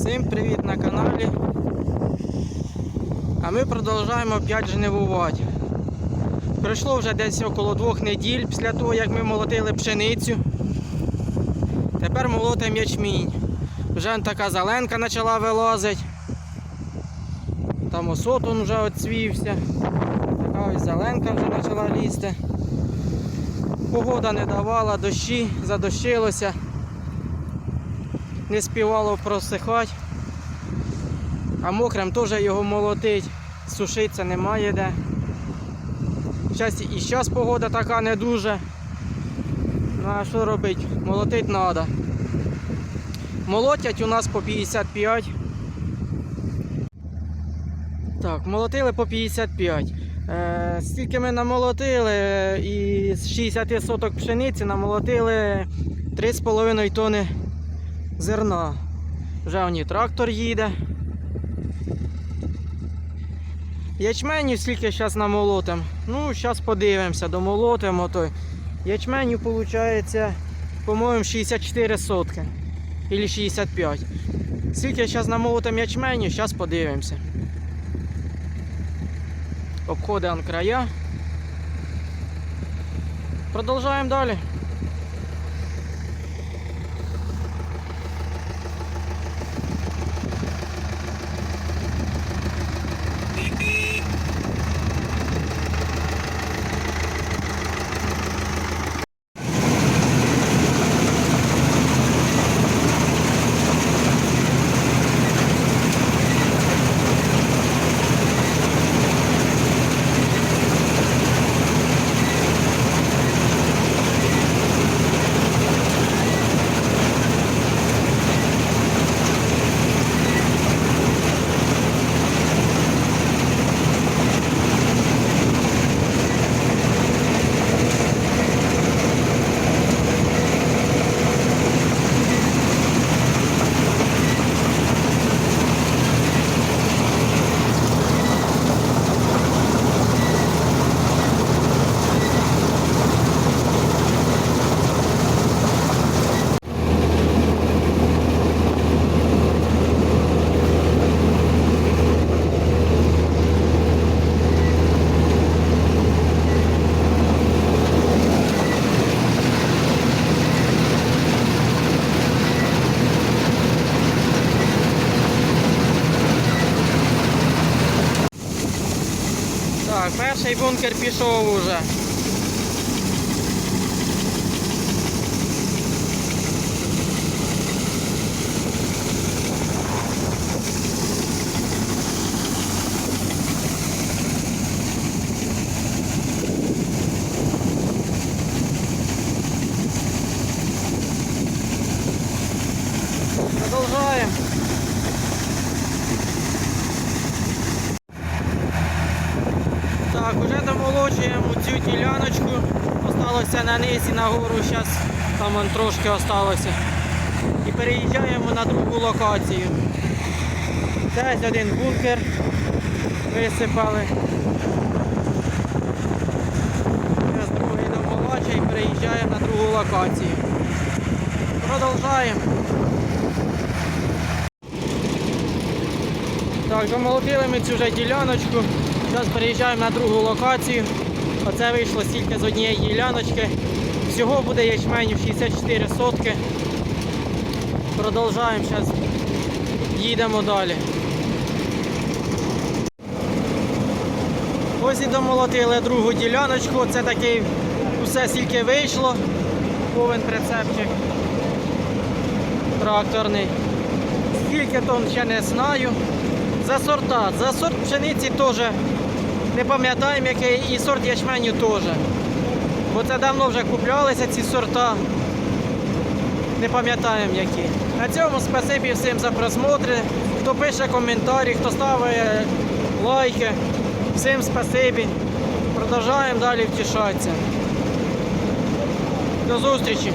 Всім привіт на каналі. А ми продовжуємо опять жнивувати. Пройшло вже десь около двох неділь після того, як ми молотили пшеницю. Тепер молотимо ячмінь. Вже така зеленка почала вилазити. Там осотун вже оцвівся. Така ось зеленка вже почала лізти. Погода не давала, дощі, задощилося не співало просихати. А мокрим теж його молотить, сушиться немає де. Щас, і зараз погода така не дуже. Ну а що робити? Молотить треба. Молотять у нас по 55. Так, молотили по 55. Е, стільки ми намолотили е, і з 60 соток пшениці намолотили 3,5 тонни зерна. Вже оні трактор їде. Ячменю скільки зараз намолотим. Ну, зараз подивимося, домолотимо той. Ячменю виходить, по-моєму, 64 сотки. Или 65. Скільки зараз намолотим ячменю, зараз подивимося. Обходимо края. Продовжуємо далі. Так, перший бункер пішов уже. Продовжаємо. Так, вже домолочуємо цю діляночку. Осталося на низі нагору, зараз там вон трошки осталося. І переїжджаємо на другу локацію. Десь один бункер висипали. Зараз другий домолочує і переїжджаємо на другу локацію. Продовжаємо. Так, домолотили ми цю вже діляночку. Зараз переїжджаємо на другу локацію. Оце вийшло стільки з однієї діляночки. Всього буде ячменю 64 сотки. Продовжуємо зараз. Їдемо далі. Ось і домолотили другу діляночку. Це такий усе стільки вийшло. Повен прицепчик. Тракторний. Скільки тонн ще не знаю. За сорта. За сорт пшениці теж не пам'ятаємо який і сорт ячменю теж. Бо це давно вже куплялися ці сорта. Не пам'ятаємо які. На цьому спасибі всім за просмотри. Хто пише коментарі, хто ставить лайки. Всім спасибі. Продовжуємо далі втішатися. До зустрічі!